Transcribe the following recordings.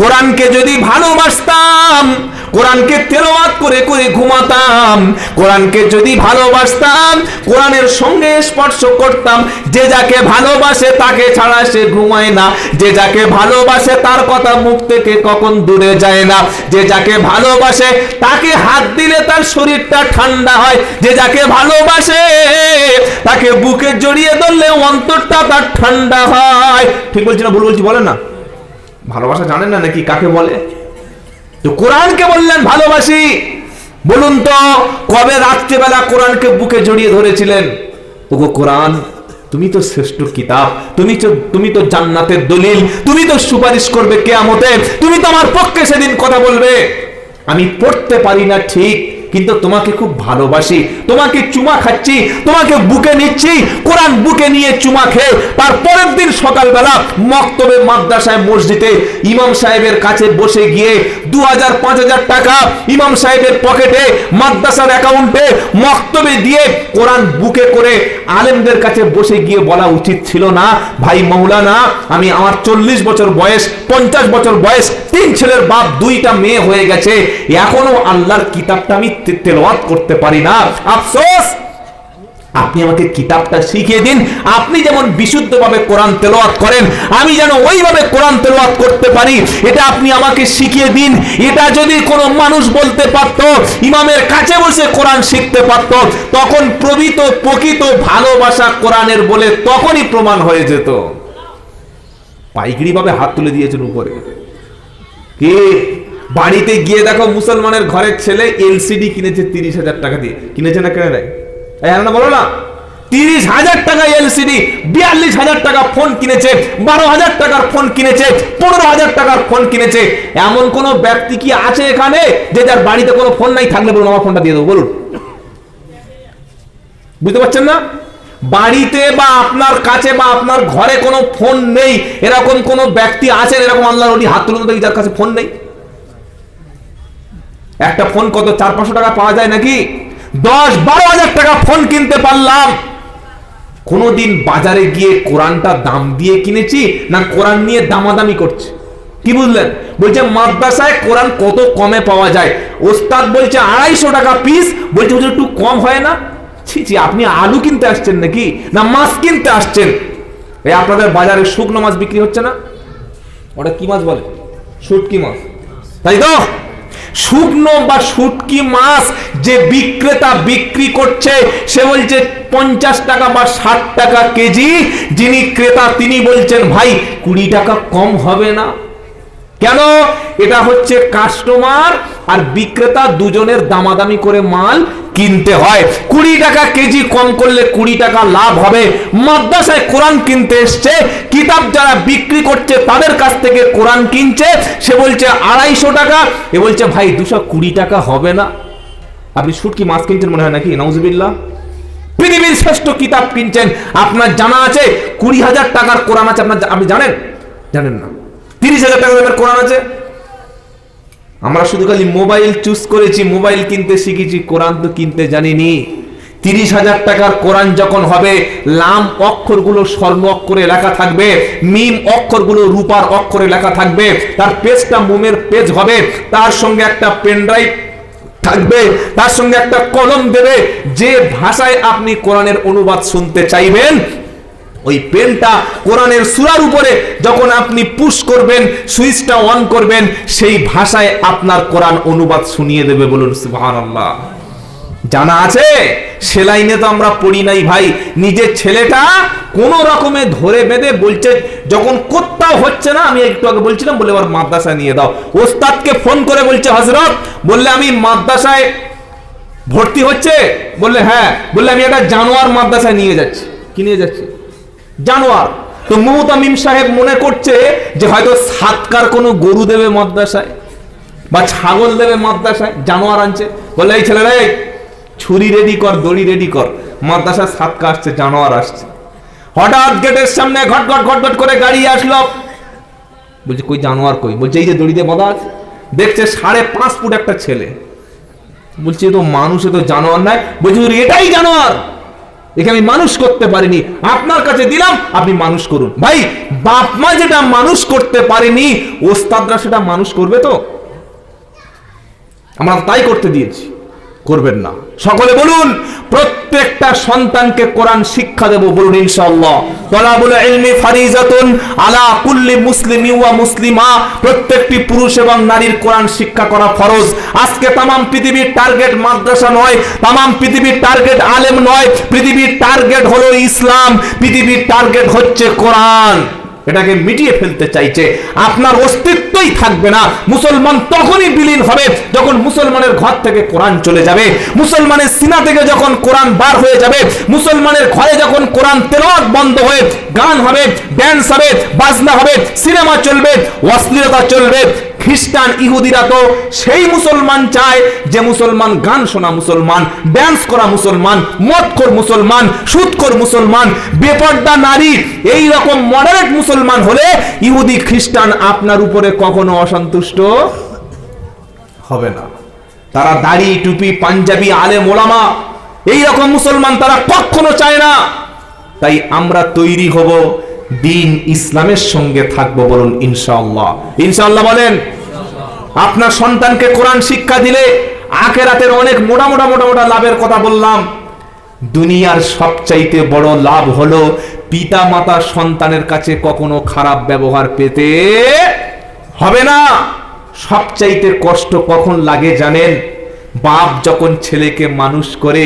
কোরআনকে যদি ভালোবাসতাম, কোরআনকে তেলাওয়াত করে করে ঘুমাতাম, কোরআনকে যদি ভালোবাসতাম, কোরআনের সঙ্গে স্পর্শ করতাম, যে যাকে ভালোবাসে তাকে ছাড়া সে ঘুমায় না, যে যাকে ভালোবাসে তার কথা মুখ থেকে কখন দূরে যায় না, যে যাকে ভালোবাসে তাকে হাত দিলে তার শরীরটা ঠান্ডা হয়, যে যাকে ভালোবাসে তাকে বুকে জড়িয়ে ধরলে অন্তরটা তার ঠান্ডা হয়। ঠিক বলছি না, ভুল বলছি বলেন না? ভালোবাসা জানেন না নাকি? কাকে বলে? তো কোরআনকে বললেন, ভালোবাসি। বলুন তো, কবে রাত্রেবেলা কোরআনকে বুকে জড়িয়ে ধরেছিলেন? ওগো কোরআন, তুমি তো শ্রেষ্ঠ কিতাব, তুমি তো তুমি তো জান্নাতের দলিল, তুমি তো সুপারিশ করবে কেয়ামতে, তুমি তো আমার পক্ষে সেদিন কথা বলবে। আমি পড়তে পারি না ঠিক কিন্তু তোমাকে খুব ভালোবাসি। তোমাকে চুমা খাচ্ছি, তোমাকে বুকে নিচ্ছি, কোরআন বুকে নিয়ে চুমা খেয়ে, তার পরের দিন সকালবেলা মক্তবে মাদ্রাসায় মসজিদে ইমাম সাহেবের কাছে বসে গিয়ে দু হাজার হাজার টাকা ইমাম সাহেবের পকেটে, মাদ্রাসার অ্যাকাউন্টে মক্তবে দিয়ে কোরআন বুকে করে আলেমদের কাছে বসে গিয়ে বলা উচিত ছিল না, ভাই মৌলানা, আমি আমার চল্লিশ বছর বয়স, পঞ্চাশ বছর বয়স তিন ছেলের বাপ, দুইটা মেয়ে হয়ে গেছে। এখনও আল্লাহর কিতাবটা আমি তেলাওয়াত করতে পারি না। আফসোস! আপনি আমাকে কিতাবটা শিখিয়ে দিন। আপনি যেমন বিশুদ্ধভাবে কোরআন তেলাওয়াত করেন, আমি যেন ওইভাবে কোরআন তেলাওয়াত করতে পারি, এটা আপনি আমাকে শিখিয়ে দিন। এটা যদি কোনো মানুষ বলতে পারতো, ইমামের কাছে বসে কোরআন শিখতে পারতো, তখন প্রবিত প্রকৃত ভালোবাসা কোরআনের বলে তখনই প্রমাণ হয়ে যেত। পাইকারি ভাবে হাত তুলে দিয়েছেন উপরে। বাড়িতে গিয়ে দেখো মুসলমানের ঘরের ছেলে এলসিডি কিনেছে তিরিশ হাজার টাকা দিয়ে। কিনেছে না কেনে হ্যাঁ না, বলো না। তিরিশ হাজার টাকা এলসিডি, বিয়াল্লিশ হাজার টাকা ফোন কিনেছে, বারো হাজার টাকার ফোন কিনেছে, পনেরো হাজার টাকার ফোন কিনেছে। এমন কোন ব্যক্তি কি আছে এখানে যে যার বাড়িতে কোনো ফোন নাই থাকলে বলুন, আমার ফোনটা দিয়ে দেবো, বলুন। বুঝতে পারছেন না? বাড়িতে বা আপনার কাছে বা আপনার ঘরে কোনো ফোন নেই, এরকম কোনো ব্যক্তি আছেন, এরকম আল্লাহর ওলি হাত দেখি যার কাছে ফোন নেই। একটা ফোন কত, চার, পাঁচশো টাকা পাওয়া যায় নাকি? দশ, বারো হাজার টাকা ফোন কিনতে পারলাম। কোনোদিন বাজারে গিয়ে কোরআনটা দাম দিয়ে কিনেছি না কোরআন নিয়ে দামাদামি করছে? কি বুঝলেন? বলছে, মাদ্রাসায় কোরআন কত কমে পাওয়া যায়? ওস্তাদ বলছে, আড়াইশো টাকা পিস বলছে একটু কম হয় না? ছি আপনি আলু কিনতে আসছেন নাকি? না মাছ কিনতে আসছেন? এই আপনাদের বাজারে শুকনো মাছ বিক্রি হচ্ছে না? ওটা কি মাছ বলে? শুটকি মাছ। তাই তো? শুকনো বা শুটকি মাছ যে বিক্রেতা বিক্রি করছে, সে বলছে পঞ্চাশ টাকা বা ষাট টাকা কেজি। যিনি ক্রেতা, তিনি বলছেন, ভাই, কুড়ি টাকা কম হবে না। কেন? এটা হচ্ছে কাস্টমার আর বিক্রেতা দুজনের দামাদামি করে মাল কিনতে হয়। কুড়ি টাকা কেজি কম করলে কুড়ি টাকা লাভ হবে। মাদ্রাসায় কোরআন কিনতে এসছে। কিতাব যারা বিক্রি করছে তাদের কাছ থেকে কোরআন কিনছে। সে বলছে, আড়াইশো টাকা। এ বলছে, ভাই, দুশো কুড়ি টাকা হবে না। আপনি শুটকি মাছ কিনছেন মনে হয় নাকি? নাউজুবিল্লাহ। পৃথিবীর শ্রেষ্ঠ কিতাব কিনছেন। আপনার জানা আছে, কুড়ি হাজার টাকার কোরআন আছে। আপনার আপনি জানেন? জানেন না। তিরিশ হাজার টাকা দামের কোরআন আছে। আমরা শুধু খালি মোবাইল চুজ করেছি, মোবাইল কিনতে শিখেছি, কোরআন তো কিনতে জানিনি। তিরিশ হাজার টাকার কোরআন যখন হবে, লাম অক্ষরগুলো স্বর্ণ অক্ষরে লেখা থাকবে, মিম অক্ষরগুলো রূপার অক্ষরে লেখা থাকবে, তার পেজটা মোমের পেজ হবে, তার সঙ্গে একটা পেনড্রাইভ থাকবে, তার সঙ্গে একটা কলম দেবে, যে ভাষায় আপনি কোরআনের অনুবাদ শুনতে চাইবেন ওই পেনটা কোরআনের সুরার উপরে যখন আপনি পুশ করবেন সুইচটা অন করবেন, সেই ভাষায় আপনার কোরআন অনুবাদ শুনিয়ে দেবে বলুন, সুবহানাল্লাহ। জানা আছে? সেলাইনে তো আমরা পড়ি নাই ভাই। নিজের ছেলেটা কোন রকমে ধরে বেঁধে বলছে, যখন কোথাও হচ্ছে না, আমি একটু আগে বলছিলাম, বলে এবার মাদ্রাসায় নিয়ে দাও। ওস্তাদকে ফোন করে বলছে হজরত বললে আমি মাদ্রাসায় ভর্তি হচ্ছে? বললে হ্যাঁ। বললে, আমি একটা জানোয়ার মাদ্রাসায় নিয়ে যাচ্ছি। কি নিয়ে যাচ্ছি? জানোয়ার। তো মুহতামিম সাহেব মনে করছে যে হয়তো সাতকার কোনো গরু দেবে মাদ্রাসায় বা ছাগল দেবে মাদ্রাসায় জানোয়ার আনছে। বলে এই ছেলেরা এই ছুরি রেডি কর দড়ি রেডি কর। মাদ্রাসায় সাতকা আসছে জানোয়ার আসছে। হঠাৎ গেটের সামনে ঘট ঘট ঘট ঘট করে গাড়ি আসলো। বলছে কই জানোয়ার কই? বলছে এই যে দড়িতে বাঁধা আছে। দেখছে সাড়ে পাঁচ ফুট একটা ছেলে। বলছে তো মানুষ তো জানোয়ার নাই বলছে "হুজুর, এটাই জানোয়ার। একে আমি মানুষ করতে পারিনি। আপনার কাছে দিলাম, আপনি মানুষ করুন। ভাই, বাপ মা যেটা মানুষ করতে পারেনি, ওস্তাদরা সেটা মানুষ করবে তো? আমরা তাই করতে দিয়েছি। করবেন না। সকলে বলুন, প্রত্যেকটা সন্তানকে কোরআন শিক্ষা দেব বলুন ইনশাআল্লাহ। ফারিজাতুন আলা কুল্লি মুসলিমি ওয়া মুসলিমা। প্রত্যেকটি পুরুষ এবং নারীর কোরআন শিক্ষা করা ফরজ। আজকে তামাম পৃথিবীর টার্গেট মাদ্রাসা নয়, তামাম পৃথিবীর টার্গেট আলেম নয়, পৃথিবীর টার্গেট হলো ইসলাম, পৃথিবীর টার্গেট হচ্ছে কোরআন। এটাকে মিটিয়ে ফেলতে চাইছে। আপনার অস্তিত্বই থাকবে না। মুসলমান তখনই বিলীন হবে যখন মুসলমানের ঘর থেকে কোরআন চলে যাবে। মুসলমানের সিনা থেকে যখন কোরআন বার হয়ে যাবে, মুসলমানের ঘরে যখন কোরআন তেলাওয়াত বন্ধ হয়ে গান হবে ড্যান্স হবে, বাজনা হবে, সিনেমা চলবে, অশ্লীলতা চলবে খ্রিস্টান ইহুদিরা তো সেই মুসলমান চায় যে মুসলমান গান শোনা মুসলমান ড্যান্স করা মুসলমান, মদখোর মুসলমান, সুদখোর মুসলমান, বেপর্দা নারী এই রকম মডারেট মুসলমান হলে ইহুদি, খ্রিস্টান আপনার উপরে কখনো অসন্তুষ্ট হবে না। তারা দাড়ি, টুপি, পাঞ্জাবি আলে মোলামা এই রকম মুসলমান তারা কখনো চায় না। তাই আমরা তৈরি হব দিন ইসলামের সঙ্গে থাকব বলুন ইনশাআল্লাহ। ইনশাআল্লাহ বলেন, আপনার সন্তানকে কোরআন শিক্ষা দিলে আখেরাতের অনেক মোটা মোটা মোটা মোটা লাভের কথা বললাম। দুনিয়ার সবচাইতে বড় লাভ হলো পিতা মাতা সন্তানের কাছে কখনো খারাপ ব্যবহার পেতে হবে না। সবচাইতে কষ্ট কখন লাগে জানেন? বাপ যখন ছেলেকে মানুষ করে,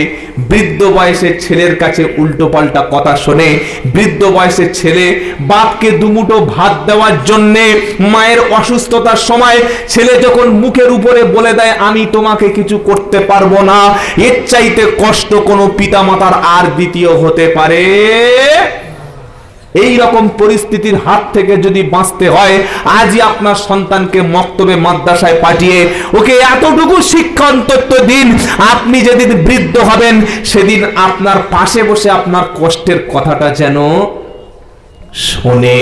বৃদ্ধ বয়সে ছেলের কাছে উল্টো পাল্টা কথা শোনে, বৃদ্ধ বয়সের ছেলে বাপকে দুমুটো ভাত দেওয়ার জন্যে মায়ের অসুস্থতার সময় ছেলে যখন মুখের উপরে বলে দেয়, আমি তোমাকে কিছু করতে পারব না। এর চাইতে কষ্ট কোনো পিতামাতার আর দ্বিতীয় হতে পারে? এই রকম পরিস্থিতির হাত থেকে যদি বাঁচতে হয়, আজই আপনার সন্তানকে মক্তবে মাদ্রাসায় পাঠিয়ে ওকে এতটুকু শিক্ষা অন্তত দিন, আপনি যেদিন বৃদ্ধ হবেন, সেদিন আপনার পাশে বসে আপনার কষ্টের কথাটা যেন শোনে।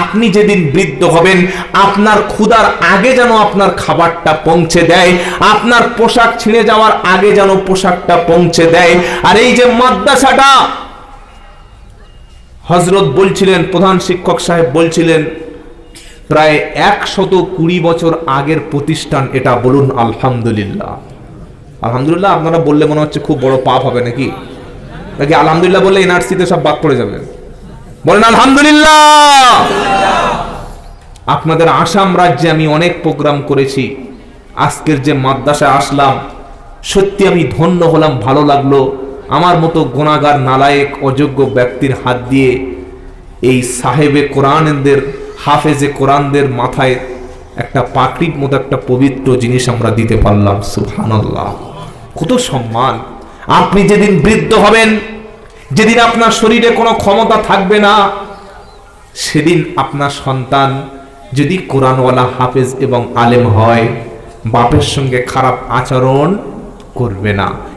আপনি যেদিন বৃদ্ধ হবেন, আপনার ক্ষুধার আগে যেন আপনার খাবারটা পৌঁছে দেয়, আপনার পোশাক ছিঁড়ে যাওয়ার আগে যেন পোশাকটা পৌঁছে দেয়। আর এই যে মাদ্রাসাটা হজরত বলছিলেন, প্রধান শিক্ষক সাহেব বলছিলেন, প্রায় একশত কুড়ি বছর আগের প্রতিষ্ঠান এটা, বলুন আলহামদুলিল্লাহ। আলহামদুলিল্লাহ, আপনারা বললে মনে হচ্ছে খুব বড় পাপ হবে নাকি? নাকি আলহামদুলিল্লাহ বললে এনআরসিতে সব বাদ পড়ে যাবে? বলেন আলহামদুলিল্লাহ! আপনাদের আসাম রাজ্যে আমি অনেক প্রোগ্রাম করেছি। আজকের যে মাদ্রাসায় আসলাম, সত্যি আমি ধন্য হলাম, ভালো লাগল। আমার মতো গোনাগার নালায়েক, অযোগ্য ব্যক্তির হাত দিয়ে এই সাহেবে কোরআনদের, হাফেজে কোরআনদের মাথায় একটা পাকড়ির মতো একটা পবিত্র জিনিস আমরা দিতে পারলাম। সুবহানাল্লাহ। কত সম্মান। আপনি যেদিন বৃদ্ধ হবেন, যেদিন আপনার শরীরে কোনো ক্ষমতা থাকবে না, সেদিন আপনার সন্তান যদি কোরআনওয়ালা, হাফেজ এবং আলেম হয়, বাপের সঙ্গে খারাপ আচরণ করবে না।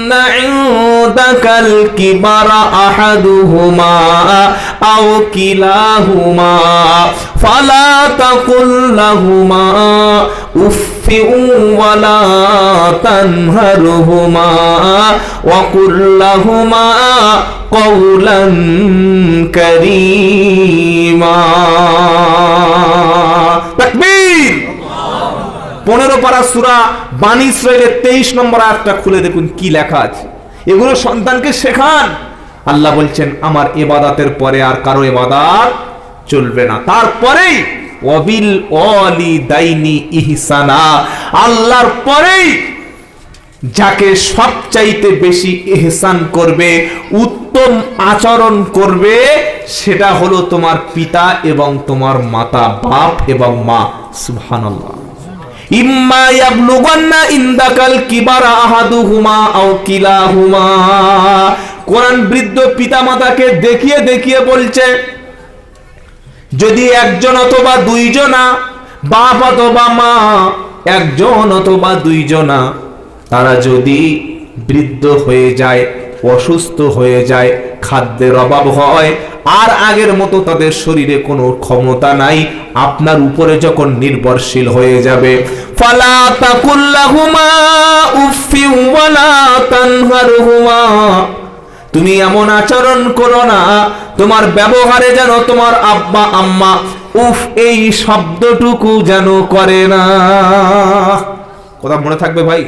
يبلغن عندك الكبر أحدهما أو كلاهما فلا تقل لهما أف ولا تنهرهما وقل لهما قولا كريما. تكبير. পনেরো পারা সুরা বাণী ইসরায়েলের তেইশ নম্বর আয়াতটা খুলে দেখুন কি লেখা আছে। এগুলো সন্তানকে শেখান। আল্লাহ বলছেন, আমার এবাদাতের পরে আর কারও এবাদাত চলবে না। তারপরেই অবিল অলি দাইনি ইহসানা। আল্লাহর পরেই যাকে সবচাইতে বেশি এহসান করবে, উত্তম আচরণ করবে, সেটা হলো তোমার পিতা এবং তোমার মাতা, বাপ এবং মা। সুবহানাল্লাহ। ইম্মা ইয়াবলুগান্না ইনদাকাল কিবারা আহাদুহুমা আও কিলাহুমা। কোরআন বৃদ্ধ পিতামাতাকে দেখিয়ে দেখিয়ে বলছে, যদি একজন অথবা দুইজনা বাপ অথবা মা, একজন অথবা দুইজনা, তারা যদি বৃদ্ধ হয়ে যায় অসুস্থ হয়ে যায়, খাদ্যের অভাব হয়, আর আগের মতো তাদের শরীরে কোনো ক্ষমতা নাই। আপনার উপরে যখন নির্ভরশীল হয়ে যাবে, ফালা তুমি এমন আচরণ করো না, তোমার ব্যবহারে যেন তোমার আব্বা, আম্মা উফ, এই শব্দটুকু যেন করে না। কথা মনে থাকবে ভাই?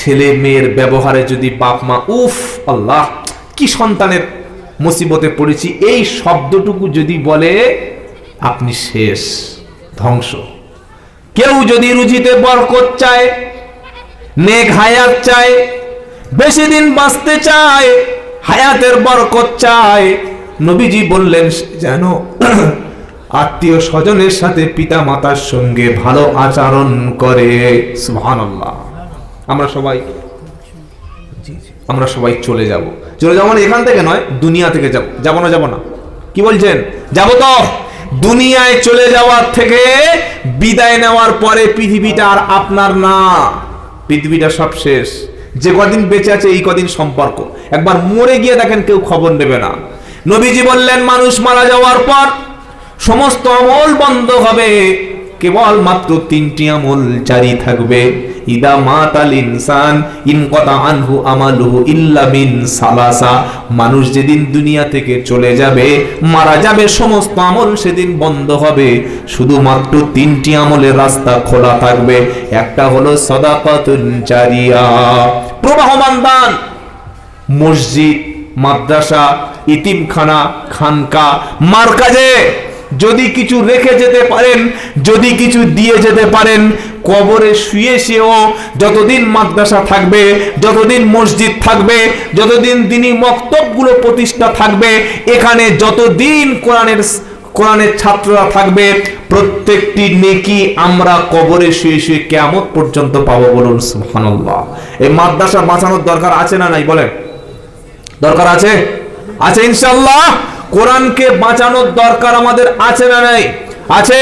ছেলে মেয়ের ব্যবহারে যদি বাপ মা, উফ, আল্লাহ, কি সন্তানের মুসিবতে পড়েছি, এই শব্দটুকু যদি বলে, আপনি শেষ, ধ্বংস। কেউ যদি রুজিতে বরকত চায়, নেক হায়াত চায়, বেশি দিন বাঁচতে চায়, হায়াতের বরকত চায়, নবীজি বললেন, যেন আত্মীয় স্বজনের সাথে পিতা মাতার সঙ্গে ভালো আচরণ করে। সুবহানাল্লাহ। আমরা সবাই আমরা সবাই চলে যাব। চলে যাব মানে এখান থেকে নয় দুনিয়া থেকে যাব। যাব না যাব না। কি বলছেন? যাব তো। দুনিয়ায় চলে যাওয়ার থেকে বিদায় নেওয়ার পরে পৃথিবীটা আর আপনার না। পৃথিবীটা সব শেষ। যে কদিন বেঁচে আছে এই কদিন সম্পর্ক। একবার মরে গিয়ে দেখেন কেউ খবর নেবে না। নবীজি বললেন মানুষ মারা যাওয়ার পর সমস্ত আমল বন্ধ হবে। কেবল মাত্র তিনটি আমল জারি থাকবে। ইদা মাতাল ইনসান ইনকতা আনহু আমালুহু সালাসা। মানুষ যেদিন দুনিয়া থেকে চলে যাবে, মারা যাবে, সমস্ত আমল সেদিন বন্ধ হবে। শুধুমাত্র তিনটি আমলের রাস্তা খোলা থাকবে। একটা হলো সদাকাতুন জারিয়া। প্রবাহমান দান, মসজিদ, মাদ্রাসা, ইতিমখানা, খানকা, মার্কাজে। যদি কিছু রেখে যেতে পারেন, যদি কিছু দিয়ে যেতে পারেন, কবরে শুয়ে শুয়েও যতদিন মাদ্রাসা থাকবে, যতদিন মসজিদ থাকবে, যতদিন তিনি মক্তবগুলো প্রতিষ্ঠা থাকবে, এখানে যতদিন কোরআনের কোরআনের ছাত্ররা থাকবে, প্রত্যেকটি নেকি আমরা কবরে শুয়ে শুয়ে কেমন পর্যন্ত পাবো বলুন সুবহানাল্লাহ। এই মাদ্রাসা বাঁচানোর দরকার আছে না নাই বলেন? দরকার আছে? আছে ইনশাল্লাহ কোরআনকে বাঁচানোর দরকার আমাদের আছে না নাই? আছে।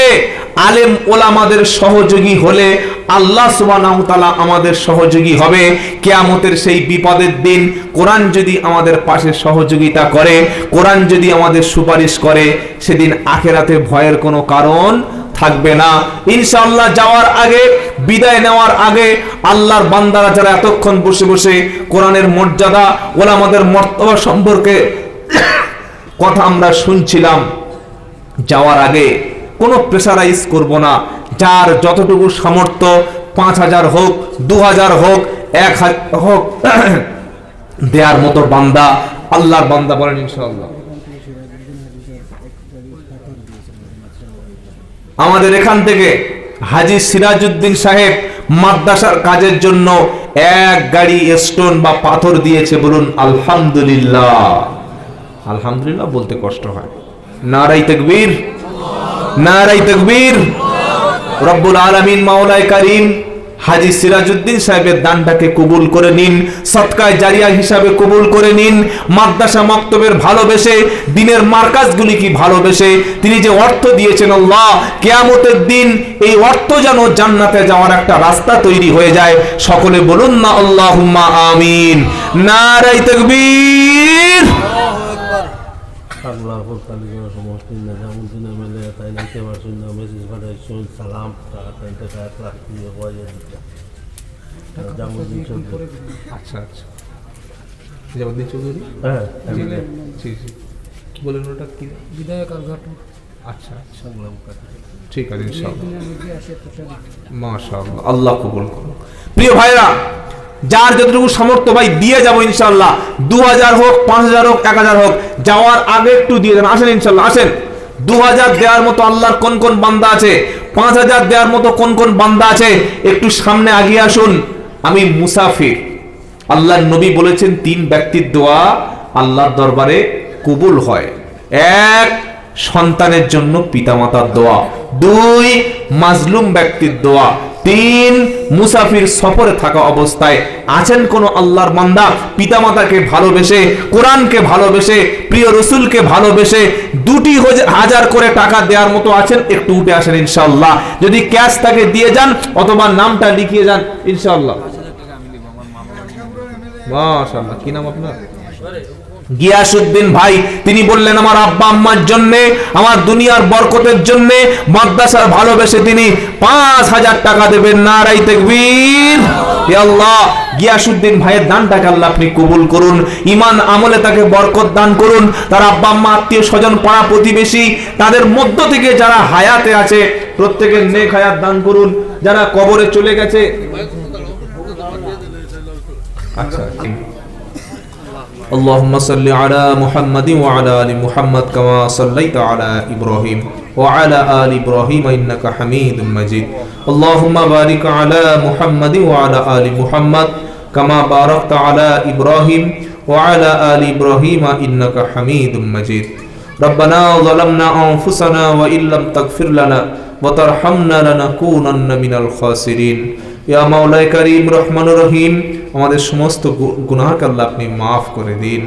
আলেম ওলামাদের সহযোগী হলে আল্লাহ সুবহানাহু আমাদের সহযোগী হবে। কেয়ামতের সেই বিপদের দিন কোরআন যদি আমাদের পাশে সহযোগিতা করে, কোরআন যদি আমাদের সুপারিশ করে, সেদিন আখেরাতে ভয়ের কোনো কারণ থাকবে না। ইনশাআল্লাহ যাওয়ার আগে, বিদায় নেওয়ার আগে আল্লাহর বান্দারা যারা এতক্ষণ বসে বসে কোরআনের মর্যাদা, ওলামাদের মর্তবা সম্পর্কে কথা আমরা শুনছিলাম। যাওয়ার আগে কোনো প্রেশারাইজ করব না। যার যতটুকু সামর্থ্য, পাঁচ হাজার হোক, দু হাজার হোক, এক হাজার হোক, দেয়ার মতো বান্দা, আল্লাহর বান্দা বলেন ইনশাআল্লাহ। আমাদের এখান থেকে হাজি সিরাজউদ্দিন সাহেব মাদ্রাসার কাজের জন্য এক গাড়ি স্টোন বা পাথর দিয়েছে বলুন, আলহামদুলিল্লাহ। আলহামদুলিল্লাহ বলতে কষ্ট হয়। নারাই তকবীর নারাই তকবীর। রব্বুল আলামিন মাওলায় কারিম হাজি সিরাজউদ্দিন সাহেবের দানটাকে কবুল করে নিন, সৎকায় জারিয়া হিসাবে কবুল করে নিন, মাদ্রাসা মক্তবের ভালোবেসে, দিনের মার্কাজগুলি কি ভালোবেসে, তিনি যে অর্থ দিয়েছেন আল্লাহ, কেয়ামতের দিন এই অর্থ যেন জান্নাতে যাওয়ার একটা রাস্তা তৈরি হয়ে যায়। সকলে বলুন না আল্লাহুম্মা আমিন। নারাই তকবীর। আল্লাহ কালিমা সমস্ত নিজামুদ্দিন এমএলএ তাই নাইতে পারছেন না মেসেজ পাঠাইছেন সালাম টাকা তাইতে এক লাখ দিয়ে নিজামুদ্দিন চৌধুরী আচ্ছা আচ্ছা। জগদ্দিন চৌধুরী হ্যাঁ এমএলএ জি জি বলেন ওটা কি বিধায়ক আলঘাটু আচ্ছা আচ্ছা সাংলাম ঠিক আছে ইনশাআল্লাহ। মাশাআল্লাহ। আল্লাহ কবুল করুন প্রিয় ভাইরা যার যতটুকু সামর্থ্য ভাই, দিয়ে যাব ইনশাল্লাহ দু হাজার হোক পাঁচ হাজার হোক এক হাজার হোক, যাওয়ার আগে একটু দিয়ে দেন আসেন ইনশাল্লাহ আসেন। দু হাজার দেওয়ার মতো আল্লাহর কোন কোন বান্দা আছে? পাঁচ হাজার দেওয়ার মতো কোন কোন বান্দা আছে? একটু সামনে আগিয়ে আসুন। আমি মুসাফির। আল্লাহর নবী বলেছেন, তিন ব্যক্তির দোয়া আল্লাহর দরবারে কবুল হয়। এক, সন্তানের জন্য পিতামাতার দোয়া। দুই, মাজলুম ব্যক্তির দোয়া। তিন মুসাফির সফরে থাকা অবস্থায় আছেন কোন আল্লাহর বান্দা? পিতামাতাকে ভালোবেসে, কোরআনকে ভালোবেসে, প্রিয় রসুলকে ভালোবেসে দুটি হজ- হাজার করে টাকা দেওয়ার মতো আছেন? একটু উঠে আসেন ইনশাল্লাহ যদি ক্যাশ তাকে দিয়ে যান অথবা নামটা লিখিয়ে যান ইনশাল্লাহ মাশাআল্লাহ, কি নাম আপনার? গিয়াসউদ্দিন ভাই, তিনি বললেন, আমার আব্বা আম্মার জন্য, আমার দুনিয়ার বরকতের জন্য মাদ্রাসার ভালোবেসে তিনি পাঁচ হাজার টাকা দেবেন নারাই তেকবীর। আল্লাহ, গিয়াসউদ্দিন ভাইয়ের দানটাকে আল্লাহ আপনি কবুল করুন ইমান আমলে তাকে বরকত দান করুন। তার আব্বা আম্মা, আত্মীয় স্বজন, পাড়া প্রতিবেশী, তাদের মধ্য থেকে যারা হায়াতে আছে, প্রত্যেকের নেক হায়াত দান করুন। যারা কবরে চলে গেছে আচ্ছা اللهم صل على محمد وعلى آل محمد كما صليت على إبراهيم وعلى آل إبراهيم إنك حميد مجيد. اللهم بارك على محمد وعلى آل محمد كما باركت على إبراهيم وعلى آل إبراهيم إنك حميد مجيد. ربنا ظلمنا أنفسنا وإن لم تغفر لنا وترحمنا لنكونن من الخاسرين. يا مولاي كريم رحمن رحيم. আমাদের সমস্ত গুনাহাকে আল্লাহ আপনি মাফ করে দিন।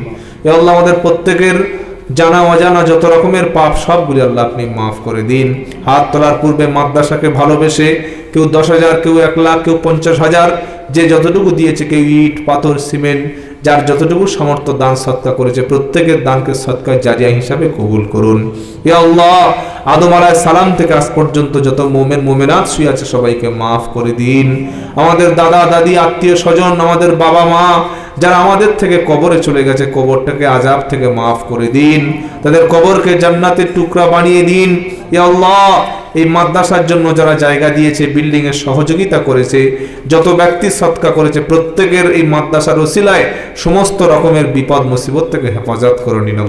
আল্লাহ, আমাদের প্রত্যেকের জানা, অজানা যত রকমের পাপ, সবগুলি আল্লাহ আপনি মাফ করে দিন। হাত তোলার পূর্বে মাদ্রাসাকে ভালোবেসে কেউ দশ হাজার, কেউ এক লাখ, কেউ পঞ্চাশ হাজার, যে যতটুকু দিয়েছে, কেউ ইট, পাথর, সিমেন্ট যার যতটুকু সামর্থ্য দান সৎকা করেছে, প্রত্যেকের দানকে সৎকার জারিয়া হিসাবে কবুল করুন। ইয়া আদম সালাম থেকে আজ পর্যন্ত যত মোমেন, মোমেনাত শুয়ে আছে, সবাইকে মাফ করে দিন। আমাদের দাদা, দাদি, আত্মীয় স্বজন, আমাদের বাবা মা, যারা আমাদের থেকে কবরে চলে গেছে, কবরটাকে আজাব থেকে মাফ করে দিন। তাদের কবরকে জান্নাতের টুকরা বানিয়ে দিন। ইয়া এই মাদ্রাসার জন্য যারা জায়গা দিয়েছে বিল্ডিং এর সহযোগিতা করেছে, যত ব্যক্তি সৎকা করেছে, প্রত্যেকের এই মাদ্রাসার ওসিলায় সমস্ত রকমের বিপদ, মুসিবত থেকে হেফাজত করে নিন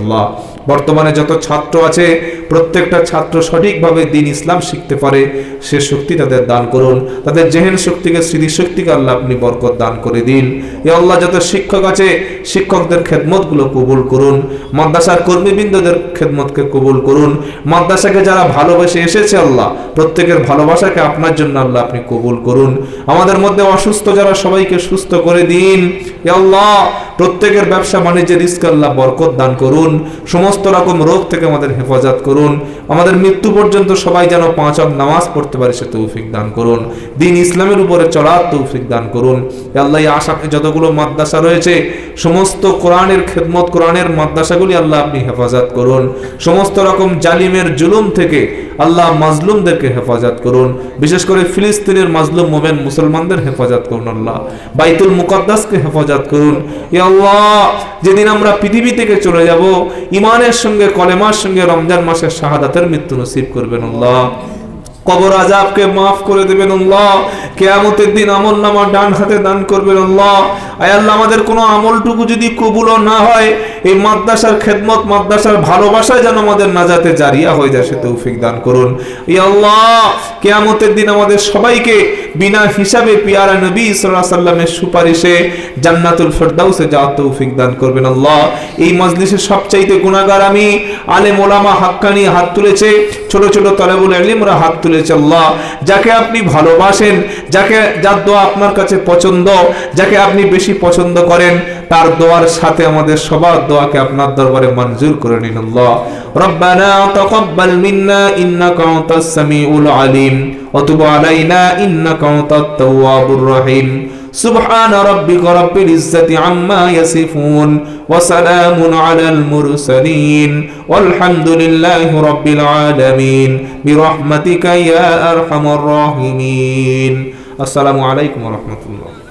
বর্তমানে যত ছাত্র আছে, প্রত্যেকটা ছাত্র সঠিকভাবে দিন ইসলাম শিখতে পারে, সে শক্তি তাদের দান করুন। তাদের জেহেন শক্তিকে, স্মৃতিশক্তিকে আল্লাহ আপনি বরকত দান করে দিন। আল্লাহ যত শিক্ষক আছে, শিক্ষকদের খেদমতগুলো কবুল করুন। মাদ্রাসার কর্মীবৃন্দদের খেদমতকে কবুল করুন। মাদ্রাসাকে যারা ভালোবেসে এসেছে আল্লাহ, প্রত্যেকের ভালোবাসাকে আপনার জন্য আল্লাহ আপনি কবুল করুন। আমাদের মধ্যে অসুস্থ যারা, সবাইকে সুস্থ করে দিন। এ আল্লাহ, প্রত্যেকের ব্যবসা বাণিজ্যের রিস্ক আল্লাহ বরকত দান করুন। সমস্ত রকম রোগ থেকে আমাদের হেফাজত করুন। আমাদের মৃত্যু পর্যন্ত সবাই যেন পাঁচ অক নামাজ পড়তে পারে, সে তৌফিক দান করুন। দিন ইসলামের উপরে চলার তৌফিক দান করুন। আল্লাহ আশা যতগুলো মাদ্রাসা রয়েছে, সমস্ত কোরআনের খেদমত, কোরআনের মাদ্রাসাগুলি আল্লাহ আপনি হেফাজত করুন। সমস্ত রকম জালিমের জুলুম থেকে আল্লাহ মাজলুমদেরকে হেফাজত করুন। বিশেষ করে ফিলিস্তিনের মাজলুম মোমেন মুসলমানদের হেফাজত করুন আল্লাহ। বাইতুল মুকদ্দাসকে হেফাজত করুন। আল্লাহ, যেদিন আমরা পৃথিবী থেকে চলে যাব ইমানের সঙ্গে, কলেমার সঙ্গে রমজান মাসের শাহাদাতের মৃত্যু নসিব করবেন আল্লাহ। কবর আজাবকে মাফ করে দেবেন আল্লাহ। কেয়ামতের দিন আমল নামা ডান হাতে দান করবেন আল্লাহ। আয় আল্লাহ, আমাদের কোনো আমলটুকু যদি কবুলও না হয়, এই মাদ্রাসার খেদমত, মাদ্রাসার ভালোবাসায় যেন আমাদের নাজাতে জারিয়া হয়ে যায়, সে তৌফিক দান করুন। ই আল্লাহ, কেয়ামতের দিন আমাদের সবাইকে বিনা হিসাবে পিয়ারা নবী আলাইহি সাল্লামের সুপারিশে জান্নাতুল ফেরদাউসে যাওয়ার তৌফিক দান করবেন আল্লাহ। এই মজলিসের সবচাইতে গুনাহগার আমি আলেম ওলামা হাক্কানি হাত তুলেছে, ছোট ছোট তলেবুল ইলমরা হাত তুলেছে আল্লাহ। যাকে আপনি ভালোবাসেন, যাকে যার দোয়া আপনার কাছে পছন্দ, যাকে আপনি বেশি পছন্দ করেন, তার দোয়ার সাথে আমাদের সবার দোয়াকে আপনার দরবারে মঞ্জুর করে নিন আল্লাহ। রব্বানা তাকাব্বাল মিন্না ইন্নাকা আনতাস সামিউল আলিম। وتب علينا إنك أنت التواب الرحيم. سبحان ربك رب العزة عما يصفون وسلام على المرسلين والحمد لله رب العالمين. برحمتك يا أرحم الراحمين. السلام عليكم ورحمة الله.